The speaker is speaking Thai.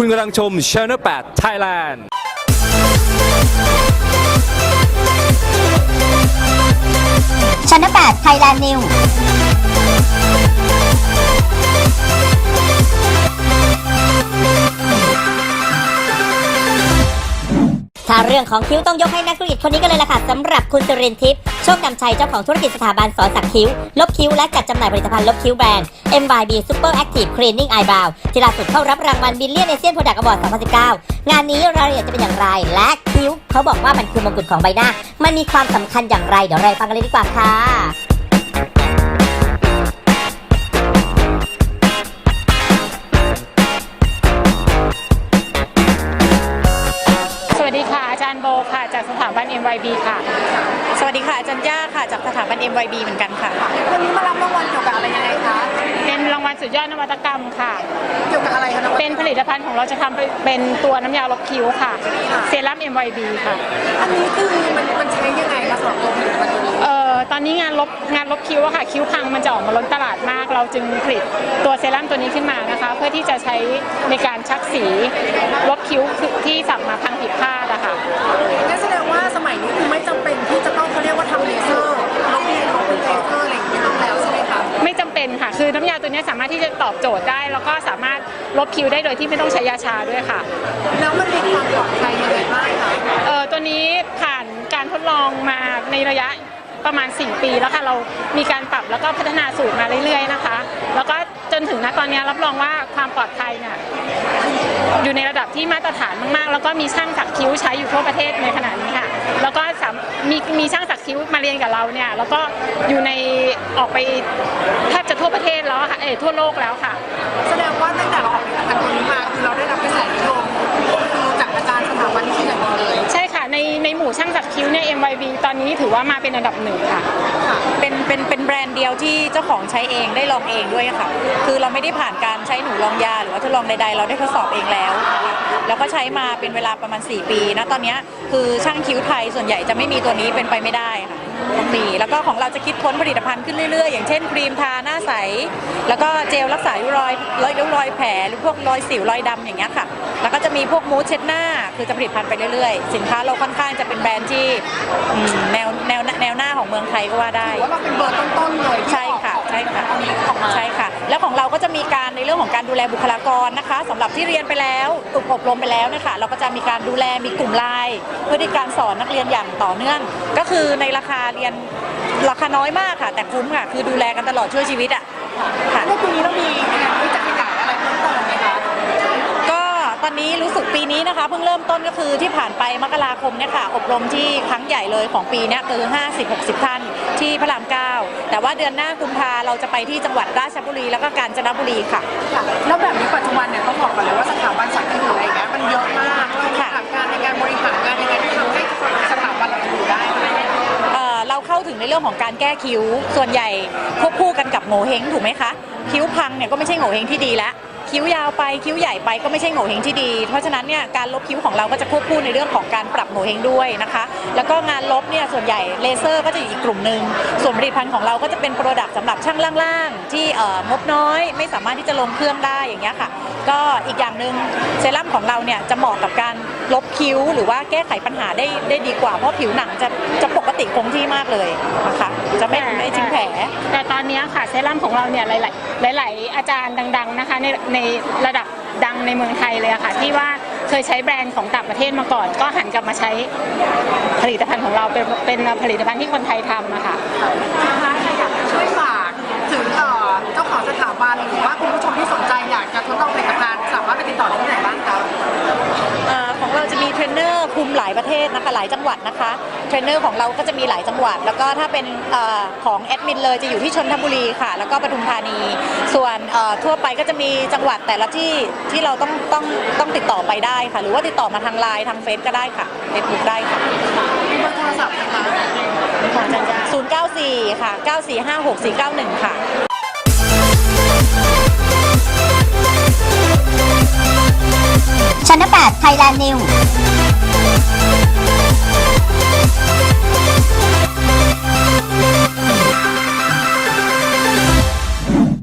คุณกำลังชม Channel 8 Thailand ช anel 8 Thailand News เรื่องของคิ้วต้องยกให้นักธุรกิจคนนี้กันเลยล่ะค่ะสำหรับคุณสุรินทร์ทิพย์โชคนำชัยเจ้าของธุรกิจสถาบันสอนสักคิ้ว ลบคิ้วและจัดจำหน่ายผลิตภัณฑ์ลบคิ้วแบรนด์ MYB Super Active Cleaning Eyebrow ที่ล่าสุดเข้ารับรางวัลบิลเลียนเอเชียนโปรดักต์อวอร์ด2019 งานนี้รายละเอียดจะเป็นอย่างไร และคิ้ว เขาบอกว่ามันคือมงกุฎของใบหน้า มันมีความสำคัญอย่างไรเดี๋ยวเราไปฟังกันเลยดีกว่าค่ะาจารย์โบค่ะ จากสถาบัน MYB ค่ะ สวัสดีค่ะอาจารย์ย่าค่ะ จากสถาบัน MYB เหมือนกันค่ะ วันนี้มารับรางวัลเกี่ยวกับอะไรยังไงคะ เป็นรางวัลสุดยอดนวัตกรรมค่ะ เกี่ยวกับอะไรคะนวัตเป็นผลิตภัณฑ์ของเราจะทำเป็นตัวน้ำยาลบคิ้วค่ะ เซรั่ม MYB ค่ะ อันนี้คือ นนี้งานลบงานลบคิ้วอะค่ะคิ้วพังมันจะออกมาล้นตลาดมาก เราจึงผลิตตัวเซรั่มตัวนี้ขึ้นมานะคะ เพื่อที่จะใช้ในการชักสีลบคิ้วที่สั่งมาพังผิดพลาดอะค่ะงั้นแสดงว่าสมัยนี้คือไม่จำเป็นที่จะต้องเขาเรียกว่าทำเลเซอร์เราเรียนของเป็นเลเซอร์อะไรอย่างเงี้ยไม่ต้องแล้วใช่ไหมคะไม่จำเป็นค่ะคือน้ำยาตัวนี้สามารถที่จะตอบโจทย์ได้ แล้วก็สามารถลบคิ้วได้โดยที่ไม่ต้องใช้ยาชาด้วยค่ะ แล้วมันมีความปลอดภัยยังไงบ้างคะเอ่อตัวนี้ผ่านการทดลองมาในระยะ ประมาณ 4 ปีแล้วค่ะเรามีการปรับแล้วก็พัฒนาสูตรมาเรื่อยๆนะคะ แล้วก็จนถึงณตอนนี้รับรองว่าความปลอดภัยเนี่ยอยู่ในระดับที่มาตรฐานมากๆ แล้วก็มีช่างสักคิ้วใช้อยู่ทั่วประเทศในขณะนี้ค่ะ แล้วก็มีมีช่างสักคิ้วมาเรียนกับเราเนี่ยแล้วก็อยู่ในออกไปแทบจะทั่วประเทศแล้วค่ะเออทั่วโลกแล้วค่ะ แสดงว่าตั้งแต่เราออกผลิตภัณฑ์ตัวนี้มาคือเราได้รับกระแส ถือว่ามาเป็นอันดับหนึ่งค่ะ เป็นเป็นเป็นแบรนด์เดียวที่เจ้าของใช้เองได้ลองเองด้วยค่ะ คือเราไม่ได้ผ่านการใช้หนูลองยา หรือว่าทดลองใดๆ เราได้ทดสอบเองแล้วนะคะแล้วก็ใช้มาเป็นเวลาประมาณ 4 ปีนะตอนเนี้ยคือช่างคิ้วไทยส่วนใหญ่จะไม่มีตัวนี้เป็นไปไม่ได้ค่ะต้องมีแล้วก็ของเราจะคิดค้นผลิตภัณฑ์ขึ้นเรื่อยๆ อย่างเช่นครีมทาหน้าใส แล้วก็เจลรักษาริ้วรอยรอยริ้วรอยแผลหรือพวกรอยสิวรอยดำอย่างเงี้ยค่ะ แล้วก็จะมีพวกมูสเช็ดหน้า คือจะผลิตภัณฑ์ไปเรื่อยๆ สินค้าเราค่อนข้างจะเป็นแบรนด์ที่อืมแนวแนวแนวหน้าของเมืองไทยก็ว่าได้ถือว่าเราเป็นเบอร์ต้นๆเลยที่ใช่ค่ะ ออกใช่ค่ะตรงนี้ออกมาใช่ค่ะ แล้วของเราก็จะมีการในเรื่องของการดูแลบุคลากรนะคะสำหรับที่เรียนไปแล้วฝึกอบรมไปแล้วนะคะเราก็จะมีการดูแลมีกลุ่มไลน์เพื่อที่การสอนนักเรียนอย่างต่อเนื่อง ก็คือในราคาเรียนราคาน้อยมากค่ะ แต่คุ้มค่ะ คือดูแลกันตลอดช่วยชีวิตอะค่ะในตัวนี้เรามีงานวิจัยขยายอะไรเพิ่มเติมไหมคะก็ตอนนี้รู้สึกปีนี้นะคะ เพิ่งเริ่มต้นก็คือที่ผ่านไปมกราคมเนี่ยค่ะอบรมที่ครั้งใหญ่เลยของปีเนี้ยคือ 50-60 ท่าน ที่พระราม9แต่ว่าเดือนหน้ากุมภาเราจะไปที่จังหวัดราชบุรีแล้วก็กาญจนบุรีค่ะ ค่ะแล้วแบบนี้ปัจจุบันเนี่ยต้องบอกก่อนเลยว่าสถาบันสักคิ้วอะไรอย่างเงี้ยมันเยอะมากเรามีหลักการในการบริหารงานยังไงที่ทำให้สถาบันเราอยู่ได้ไหมเอ่อเราเข้าถึงในเรื่องของการแก้คิ้วส่วนใหญ่ควบคู่กันกับโงเฮงถูกไหมคะ คิ้วพังเนี่ยก็ไม่ใช่โงเฮงที่ดีแล้ว คิ้วยาวไปคิ้วใหญ่ไปก็ไม่ใช่โงเฮงที่ดี เพราะฉะนั้นเนี่ยการลบคิ้วของเราก็จะควบคู่ในเรื่องของการปรับโงเฮงด้วยนะคะ แล้วก็งานลบเนี่ยส่วนใหญ่เลเซอร์ก็จะอยู่อีกกลุ่มหนึ่งส่วนผลิตภัณฑ์ของเราก็จะเป็นโปรดักต์สำหรับช่างล่างๆ ที่เอ่องบน้อยไม่สามารถที่จะลงเครื่องได้อย่างเงี้ยค่ะ ก็อีกอย่างหนึ่งเซรั่มของเราเนี่ยจะเหมาะกับการ ลบคิ้วหรือว่าแก้ไขปัญหาได้ได้ดีกว่า เพราะผิวหนังจะจะปกติคงที่มากเลยนะคะจะไม่ไม่ทิ้งแผล แต่ตอนนี้ค่ะเซรั่มของเราเนี่ยหลาย ๆ หลาย ๆ อาจารย์ดัง ๆ นะคะในในระดับดังในเมืองไทยเลยอะค่ะ ที่ว่าเคยใช้แบรนด์ของต่างประเทศมาก่อน ก็หันกลับมาใช้ผลิตภัณฑ์ของเราเป็นเป็นผลิตภัณฑ์ที่คนไทยทำอะค่ะสุดท้ายค่ะอยากจะช่วยฝากถึงเอ่ ศนะคะหลายจังหวัดนะคะเทรนเนอร์ของเราก็จะมีหลายจังหวัด แล้วก็ถ้าเป็นเอ่อของแอดมินเลยจะอยู่ที่ชนบุรีค่ะ แล้วก็ปทุมธานี ส่วนเอ่อทั่วไปก็จะมีจังหวัดแต่ละที่ที่เราต้องต้องต้องติดต่อไปได้ค่ะ หรือว่าติดต่อมาทางไลน์ทางเฟซก็ได้ค่ะเฟซบุ๊กได้ค่ะมีเบอร์โทรศัพท์นะคะ094 ค่ะ 9456 491 ค่ะชั้น8 Thailand New